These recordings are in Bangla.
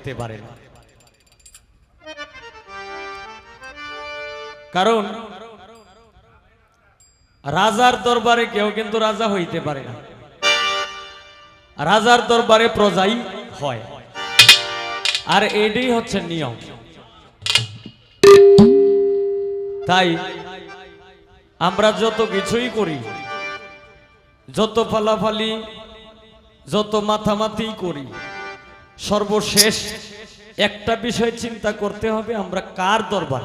করতে পারে না কারণ, রাজার দরবারে কেউ কিন্তু রাজা হইতে পারে না। রাজার দরবারে প্রজাই হয়। আর এটাই হচ্ছে নিয়ম। তাই আমরা যত কিছুই করি, যত ফালাফালি, যত মাথামাতি করি সর্বশেষ একটা বিষয় চিন্তা করতে হবে, আমরা কার দরবার?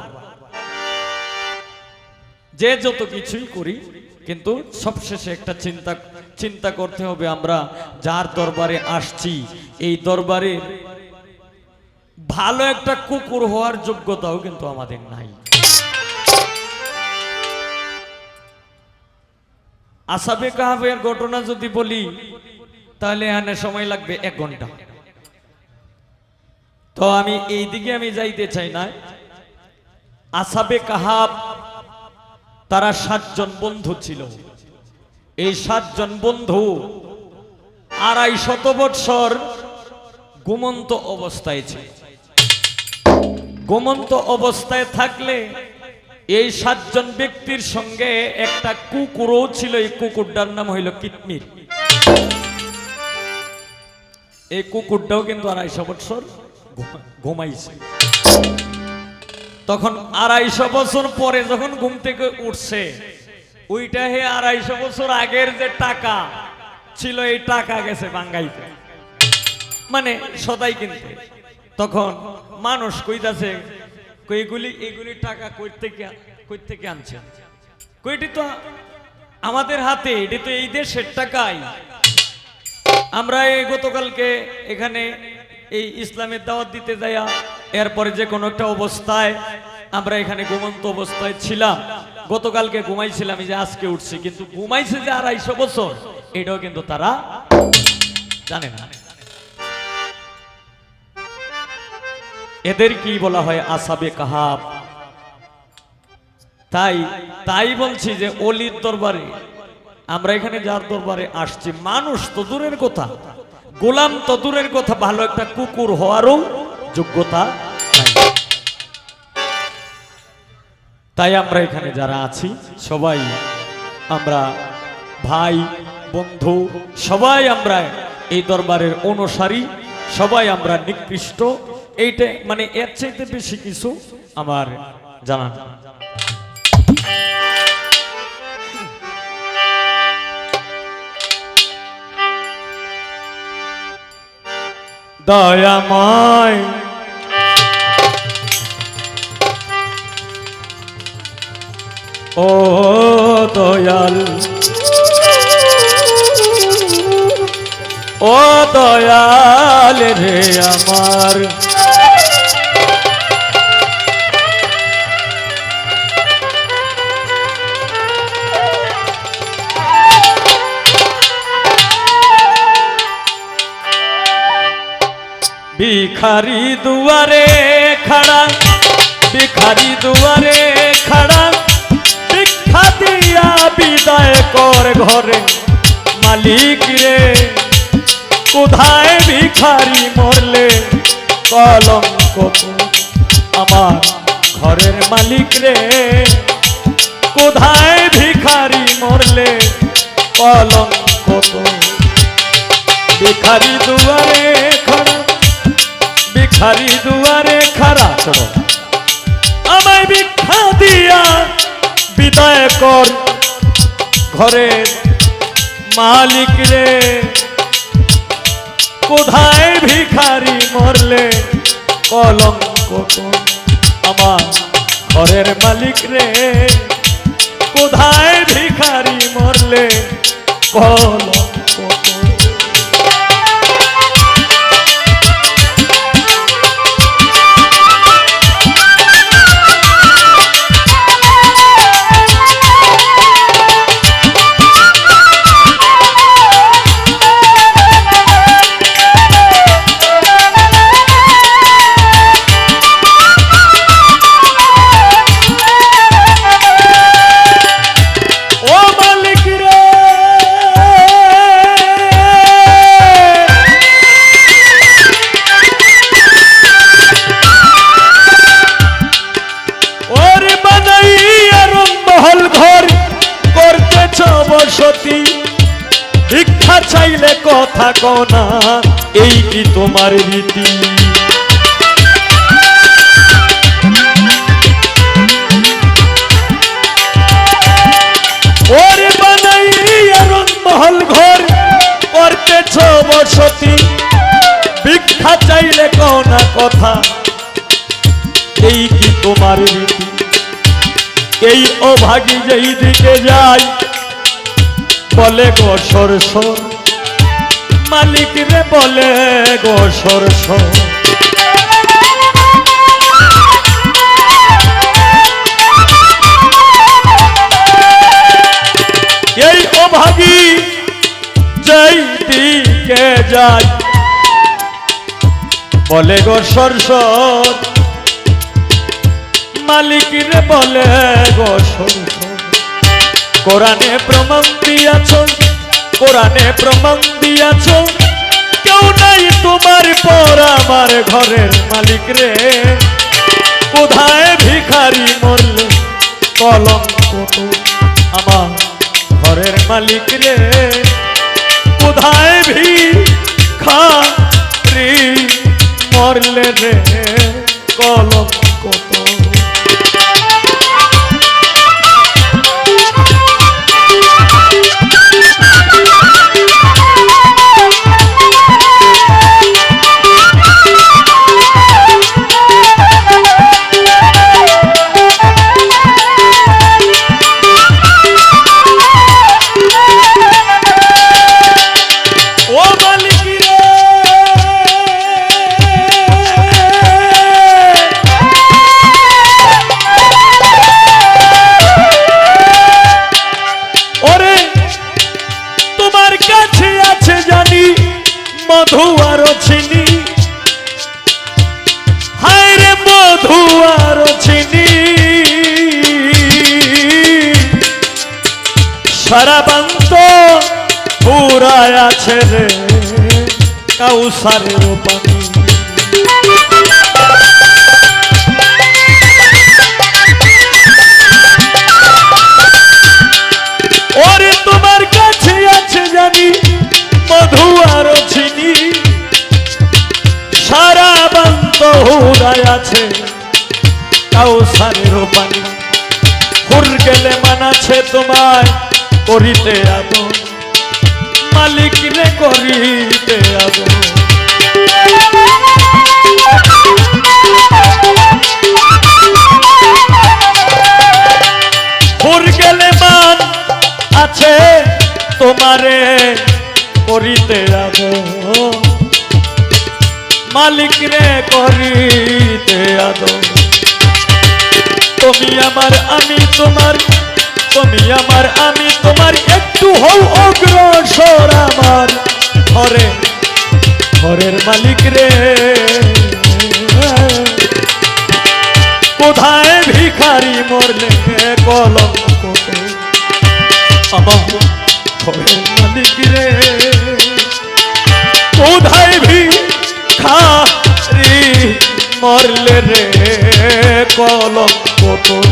যে যত কিছুই করি, কিন্তু সবশেষে একটা চিন্তা চিন্তা করতে হবে, আমরা যার দরবারে আসছি, এই দরবারে ভালো একটা কুকুর হওয়ার যোগ্যতাও কিন্তু আমাদের নাই। আসাবে কাহাবের ঘটনা যদি বলি, তাহলে এখানে সময় লাগবে এক ঘণ্টা। তো আমি এই দিকে আমি যাইতে চাই না। আসাবে কাহাব, তারা সাতজন বন্ধু ছিল। এই সাতজন বন্ধু আড়াই শত বৎসর ঘুমন্ত অবস্থায় ছিল। ঘুমন্ত অবস্থায় থাকলে এই সাতজন ব্যক্তির সঙ্গে একটা কুকুরও ছিল। এই কুকুরটার নাম হইল কিতমির এই কুকুরটাও কিন্তু আড়াইশো ঘুমা- ঘুমাইছে। তখন আড়াইশো বছর পরে যখন ঘুম থেকে উঠছে, ওইটা হে আড়াইশো বছর আগের যে টাকা, ছিল এই টাকা গেছে বাঙ্গাইতে। মানে সদাই কিনতে। তখন মানুষ কইতাছে কইগুলি এগুলি টাকা কই থেকে কই থেকে আনছে কইটি তো আমাদের হাতে, এটি তো এই দেশের টাকাই। আমরা গতকালকে এখানে এই ইসলামের দাওয়াত দিতে যাইয়া এরপরে যে কোনো একটা অবস্থায় আমরা এখানে ঘুমন্ত অবস্থায় ছিলাম। গতকালকে ঘুমাইছিলাম যে আজকে উঠছি। কিন্তু ঘুমাইছে যে আড়াইশো বছর, এটাও কিন্তু তারা জানে না। এদের কি বলা হয়? আসাবে কাহাব। তাই তাই বলছি যে অলির দরবারে, আমরা এখানে যার দরবারে আসছি, মানুষ তো দূরের কথা। গোলাম তো দূরের কথা, ভালো একটা কুকুর হওয়ারও যোগ্যতা তাই আমরা এখানে যারা আছি, সবাই আমরা ভাই, বন্ধু, সবাই আমরা এই দরবারের অনুসারী, সবাই আমরা নিকৃষ্ট। এইটা মানে এর চাইতে বেশি কিছু আমার জানা দয়াময়। ও দয়াল। ও দয়াল রে আমার। ভিখারি দুয়ারে খাড়া, ভিখারি দুয়ারে খাড়া। ভিক্ষা দিয়া বিদায় কর ঘরে, মালিক রে। কোথায় ভিখারি মরলে? কলঙ্ক আমার ঘরের মালিক রে। কোথায় ভিখারি মরলে? কলঙ্ক ভিখারি দুয়ারে খাড়া। ভিখারি দুয়ারে খাড়া চলো। আমায় ভিক্ষা দিয়া বিদায় কর। ঘরের মালিক রে, কোথায় ভিখারি মরলে কলঙ্ক আমার ঘরের মালিক রে, কোথায় ভিখারি মরলে কলঙ্ক কথা কনা, এই কি তোমার রীতি? ওরে বানাই আরন ঘর, করতেছ বসতি। ভিক্ষা চাইলে কনা কথা, এই কি তোমার রীতি? এই অভাগী যেই দিকে যায়, বলে গো সর সর মালিক রে বলে গো সর সর এই অভাগী যেই দিকে যায় বলে গো সর সর মালিক রে বলে গো সর সর কোরআনে প্রমাণ দিয়াছ কোরআনে প্রমাণ দিয়াছ, কেউ নাই তোমার পর আমার ঘরের মালিক রে। কোথায় ভিখারি মরল কলঙ্ক তো আমার ঘরের মালিক রে? কোথায় ভিখারি মরলে রে কলঙ্ক? সারাবান্ত পুরায় আছে রে, কাউসারের তোমার কাছে আছে জানি মধু আর চিনি। সারা বান্ত হুরায় আছে পানি। হুর গেলে মানাছে তোমায় করিতে আদো মালিক রে করিতে মান আছে তোমারে করিতে আদো মালিক রে করিতে আদো তুমি আমার আমি তোমার তুমি আমার, আমি তোমার, একটু হও অগ্রসর আমার। ঘরে, ঘরের মালিক রে। কোথায় ভিখারি মরলে আমার ঘরের মালিক রে। কোথায় ভিখারি মরলে রে কলঙ্ক তোর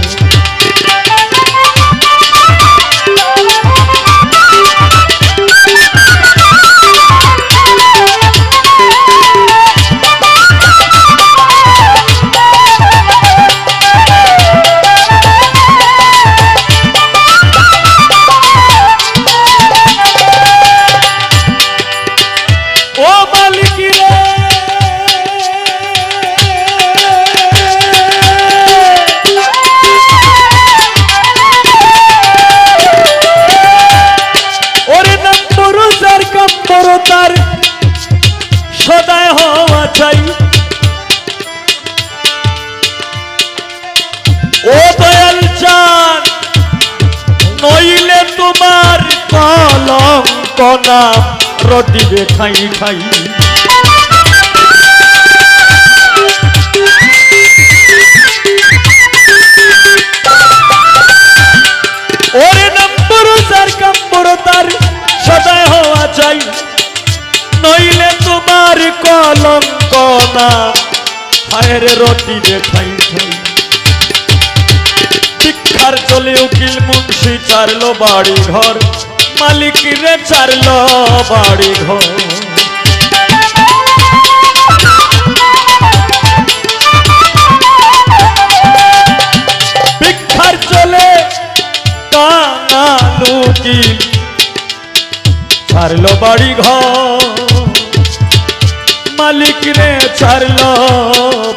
দয়াল চান, নইলে তোমার কলঙ্ক নাম রটিবে খাই খাই। ওরে নম্বর যার কম্বর তার সদায় হওয়া চাই। নইলে তোমার কলঙ্ক নাম হায়ের রটিবে খাই খাই। শিক্ষার চলে উকিল মুন্সি, চারলো বাড়ি ঘর মালিক রে চারল বাড়ি ঘর ভিক্ষার চলে কানালু কি ছাড়লো বাড়ি ঘর মালিক রে ছাড়লো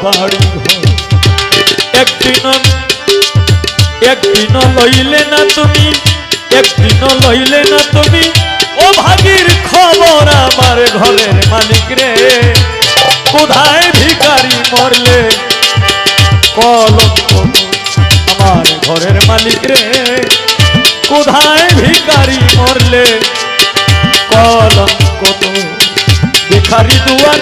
বাড়ি ঘর একদিন একদিন লইলে না তুমি, একদিন লইলে না তুমি। ও ভাগির খবর আমার ঘরের মালিক রে, কোথায় ভিখারি মরলে? কলঙ্ক আমার ঘরের মালিক রে, কোথায় ভিখারি মরলে? কলঙ্ক তো ভিখারি দুয়ার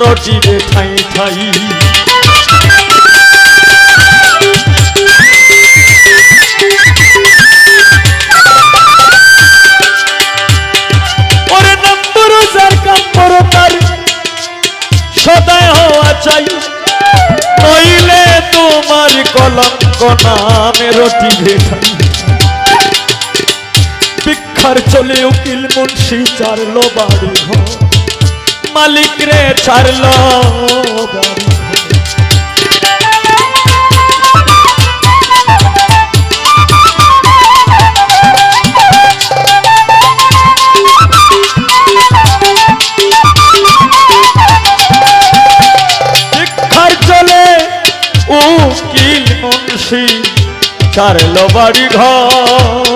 রটিবে ঠাই ঠাই। সদায় হওয়া চাই। নইলে তোমার কলম কনামে রটিবে ঠাই। ভিক্ষার চলে উকিল মুন্সি চারলো বাড়ি ঘর। মালিক রে ছাড়লো। মুন্সি ছাড়লো বাড়ি ঘর।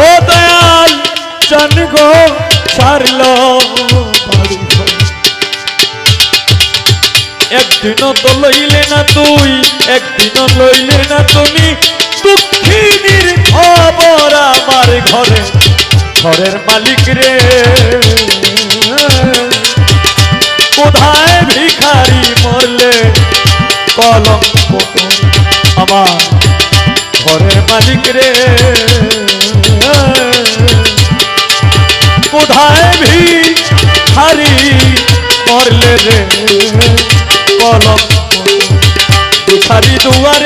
ও দয়াল চান গো ঘর। একদিনও তো লইলে না তুই একদিনও লইলে না তুমি। দুঃখিনীর খবর আমার ঘরে, ঘরের মালিক রে। কোথায় ভিখারি মরলে? কলঙ্ক আমার ঘরের মালিক রে। রে কলম ভিখারি দুয়ারে